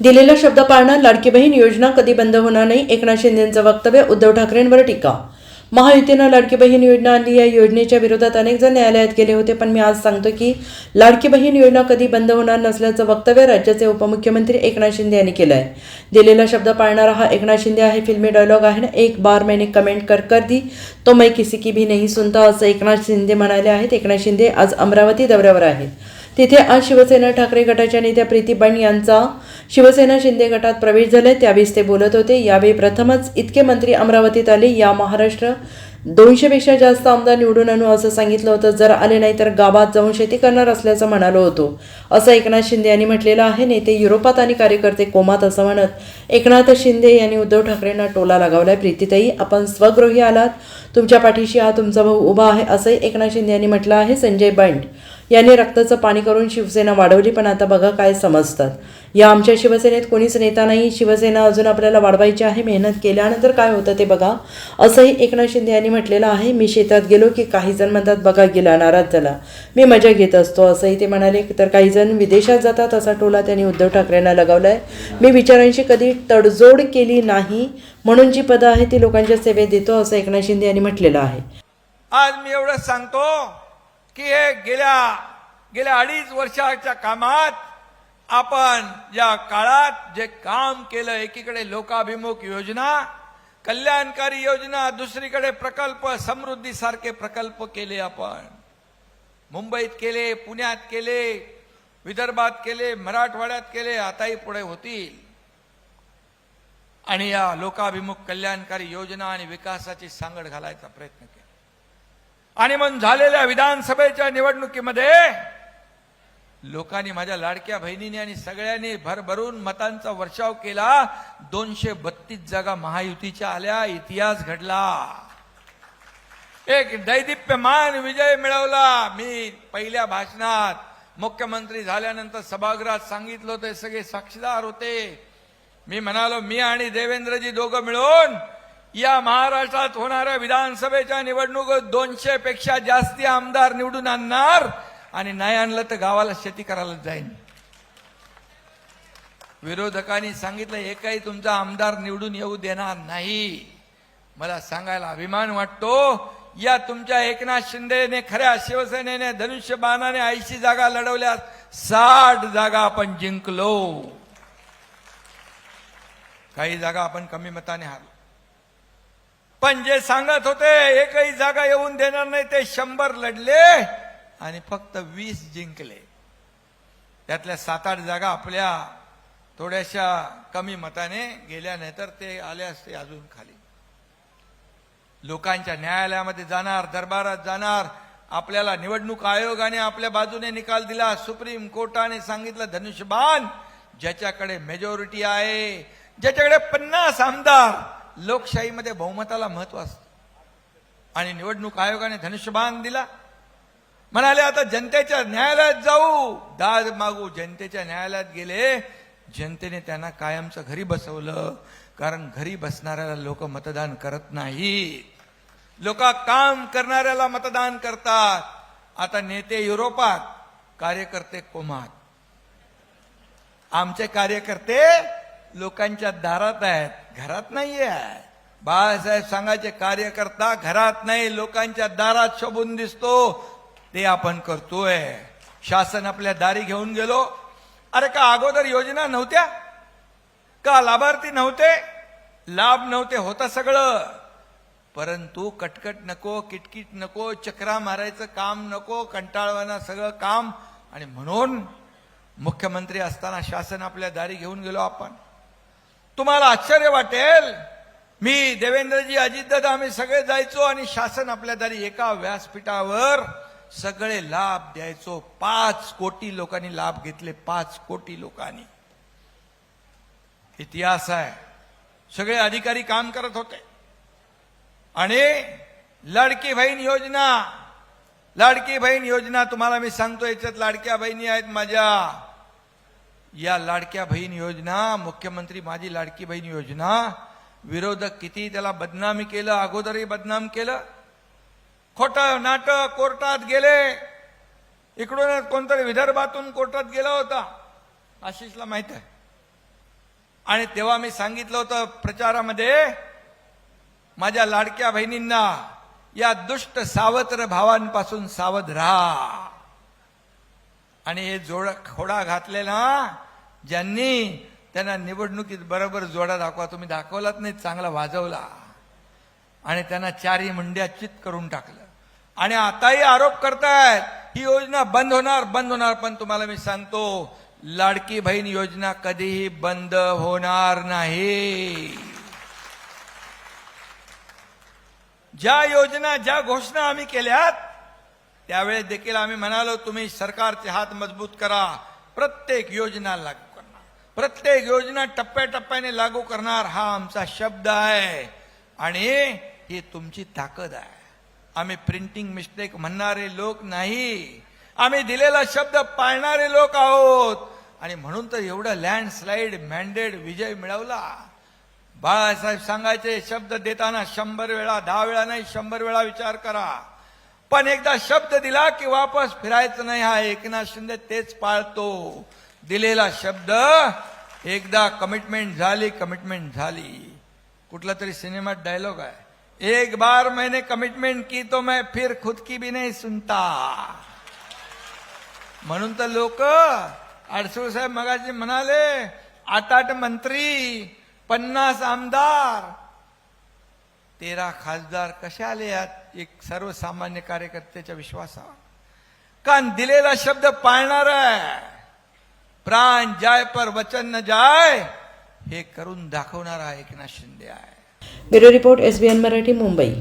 दिलेला शब्द पाळणार लाडकी बहीण योजना कधी बंद होणार नाही एकनाथ शिंदेचं वक्तव्य उद्धव ठाकरेंवर टीका. महायुतीनं लाडकी बहीण योजना आणली या योजनेच्या विरोधात अनेक जण न्यायालयात गेले होते पण मी आज सांगतो की लाडकी बहीण योजना कधी बंद होणार नसल्याचं वक्तव्य राज्याचे उपमुख्यमंत्री एकनाथ शिंदे यांनी केलं आहे दिलेला शब्द पाळणारा हा एकनाथ शिंदे आहे फिल्मी डायलॉग आहे ना एक बार मैंने कमेंट कर कर दी तो मैं किसी की भी नाही सुनता असं एकनाथ शिंदे म्हणाले आहेत. एकनाथ शिंदे आज अमरावती दौऱ्यावर आहेत. तिथे आज शिवसेना ठाकरे गटाच्या नेत्या प्रीती यांचा शिवसेना शिंदे गटात प्रवेश झाले त्यावेळेस ते बोलत होते यावेळी प्रथमच इतके मंत्री अमरावतीत आले या महाराष्ट्र दोनशेपेक्षा जास्त आमदार निवडून आणू असं सांगितलं होतं. जर आले नाही तर गावात जाऊन शेती करणार असल्याचं म्हणालो होतो. असं एकनाथ शिंदे यांनी म्हटलेलं आहे. नेते युरोपात आणि कार्यकर्ते कोमात असं म्हणत एकनाथ शिंदे यांनी उद्धव ठाकरेंना टोला लगावलाय. प्रीतीताई आपण स्वगृही आलात. तुमच्या पाठीशी हा तुमचा भाऊ उभा आहे असंही एकनाथ शिंदे यांनी म्हटलं आहे. संजय बंड यांनी रक्ताचं पाणी करून शिवसेना वाढवली पण आता बघा काय समजतात. या आमच्या शिवसेनेत कोणीच नेता नाही. शिवसेना अजून आपल्याला वाढवायची आहे मेहनत केल्यानंतर काय होतं ते बघा. असंही एकनाथ शिंदे यांनी म्हटलेलं आहे मी शेतात गेलो की काही जण म्हणतात बघा गेला नाराज झाला. मी मजा घेत असतो. असंही ते म्हणाले. तर काही जण विदेशात जातात असा टोला त्यांनी उद्धव ठाकरेंना लगावलाय. मी विचारांशी कधी तडजोड केली नाही म्हणून जी पदं आहे ती लोकांच्या सेवेत देतो असं एकनाथ शिंदे यांनी म्हटलेलं आहे. आज मी एवढं सांगतो. की हे गेल्या गेल्या अडीच वर्षाच्या कामात आपण या काळात जे काम केलं एकीकडे लोकाभिमुख योजना कल्याणकारी योजना दुसरीकडे प्रकल्प समृद्धी सारखे प्रकल्प केले आपण. मुंबईत केले पुण्यात केले विदर्भात केले मराठवाड्यात केले आताही पुढे होतील. आणि या लोकाभिमुख कल्याणकारी योजना आणि विकासाची सांगड घालायचा प्रयत्न केला. आणि मग झालेल्या विधानसभेच्या निवडणुकीमध्ये लोकांनी माझ्या लाडक्या बहिणीने आणि सगळ्यांनी भरभरून मतांचा वर्षाव केला. दोनशे बत्तीस जागा महायुतीच्या आल्या. इतिहास घडला. एक दैदिप्यमान विजय मिळवला. मी पहिल्या भाषणात मुख्यमंत्री झाल्यानंतर सभागृहात सांगितलं होते सगळे साक्षीदार होते. मी म्हणालो मी आणि देवेंद्रजी दोघं मिळून या महाराष्ट्रात होणाऱ्या विधानसभेच्या निवडणुकीत दोनशे पेक्षा जास्ती आमदार निवडून आणणार आणि नाही आणलं तर गावाला शेती करायला जाईन. विरोधकांनी सांगितलं एकही तुमचा आमदार निवडून येऊ देणार नाही. मला सांगायला अभिमान वाटतो. या तुमच्या एकनाथ शिंदेने खऱ्या शिवसेनेने धनुष्यबाणाने ऐंशी जागा लढवल्यास साठ जागा आपण जिंकलो. काही जागा आपण कमी मताने हारलो. पण जे सांगत होते एकही जागा येऊन देणार नाही ते शंभर लढले आणि फक्त वीस जिंकले. त्यातल्या सात आठ जागा आपल्या थोड्याशा कमी मताने गेल्या नाही तर ते आले असते अजून खाली. लोकांच्या न्यायालयामध्ये जाणार दरबारात जाणार आपल्याला निवडणूक आयोगाने आपल्या बाजूने निकाल दिला सुप्रीम कोर्टाने सांगितलं धनुष्यबाण ज्याच्याकडे मेजॉरिटी आहे ज्याच्याकडे पन्नास आमदार लोकशाहीमध्ये बहुमताला महत्त्व असतं. आणि निवडणूक आयोगाने धनुष्यबाण दिला. म्हणाले आता जनतेच्या न्यायालयात जाऊ. दाद मागू. जनतेच्या न्यायालयात गेले. जनतेने त्यांना कायमचं घरी बसवलं. कारण घरी बसणाऱ्याला लोक मतदान करत नाही. लोक काम करणाऱ्याला मतदान करतात. आता नेते युरोपात कार्यकर्ते कोमात. आमचे कार्यकर्ते लोकांच्या दारात आहेत. घरात नाही आहे बाळासाहेब सांगायचे कार्यकर्ता घरात नाही लोकांच्या दारात शोभून दिसतो. ते आपण करतोय. शासन आपल्या दारी घेऊन गेलो. अरे का अगोदर योजना नव्हत्या? का लाभार्थी नव्हते? लाभ नव्हते होता सगळं. परंतु कटकट नको किटकिट नको चक्रा मारायचं काम नको कंटाळवाना सगळं काम. आणि म्हणून मुख्यमंत्री असताना शासन आपल्या दारी घेऊन गेलो आपण. तुम्हाला आश्चर्य वाटेल. मी देवेंद्रजी अजितदादा आम्ही सगळे जायचो आणि शासन आपल्या दारी एका व्यासपीठावर सगळे लाभ द्यायचो. पाच कोटी लोकांनी लाभ घेतले पाच कोटी लोकांनी. इतिहास आहे. सगळे अधिकारी काम करत होते. आणि लाडकी बहीण योजना लाडकी बहीण योजना तुम्हाला मी सांगतो याच्यात लाडक्या बहिणी आहेत माझ्या. या लाडक्या बहीण योजना मुख्यमंत्री माझी लाडकी बहीण योजना विरोधक किती त्याला बदनामी केलं अगोदरही बदनाम केलं. खोटं नाटक कोर्टात गेले. इकडून कोणतरी विदर्भातून कोर्टात गेला होता. आशिषला माहीत आहे. आणि तेव्हा मी सांगितलं होतं प्रचारामध्ये माझ्या लाडक्या बहिणींना या दुष्ट सावत्र भावांपासून सावध राहा. आणि हे जोड खोडा घातले ना ज्यांनी त्यांना निवडणुकीत बरोबर जोडा दाखवा तुम्ही दाखवलाच नाही चांगला वाजवला. आणि त्यांना चारही मुंड्या चित करून टाकलं. आणि आताही आरोप करतायत ही योजना बंद होणार बंद होणार पण तुम्हाला मी सांगतो लाडकी बहीण योजना कधीही बंद होणार नाही. ज्या योजना ज्या घोषणा आम्ही केल्यात त्यावेळेस देखील आम्ही म्हणालो तुम्ही सरकारचे हात मजबूत करा. प्रत्येक योजना लागू करणार. प्रत्येक योजना टप्प्याटप्प्याने लागू करणार हा आमचा शब्द आहे. आणि ही तुमची ताकद आहे. आम्ही प्रिंटिंग मिस्टेक म्हणणारे लोक नाही. आम्ही दिलेला शब्द पाळणारे लोक आहोत. आणि म्हणून तर एवढं लँडस्लाईड मॅन्डेड विजय मिळवला. बाळासाहेब सांगायचे शब्द देताना शंभर वेळा दहा वेळा नाही शंभर वेळा विचार करा. पण एकदा शब्द दिला की वापस फिरायचं नाही हा एकनाथ शिंदे तेच पाळतो. दिलेला शब्द एकदा कमिटमेंट झाली कमिटमेंट झाली. कुठला तरी सिनेमात डायलॉग आहे. एक बार मैंने कमिटमेंट की तो मैं फिर खुद की भी नाही सुनता. म्हणून तर लोक अडसूळ साहेब मगाशी म्हणाले आठ आठ मंत्री पन्नास आमदार तेरा खासदार कसे आले यात? एक सर्वसामान्य कार्यकर्त्याच्या विश्वासावर. कारण दिलेला शब्द पाळणार आहे. प्राण जाय पर वचन न जाय हे करून दाखवणारा एकनाथ शिंदे आहे. Bureau report SBN Marathi Mumbai.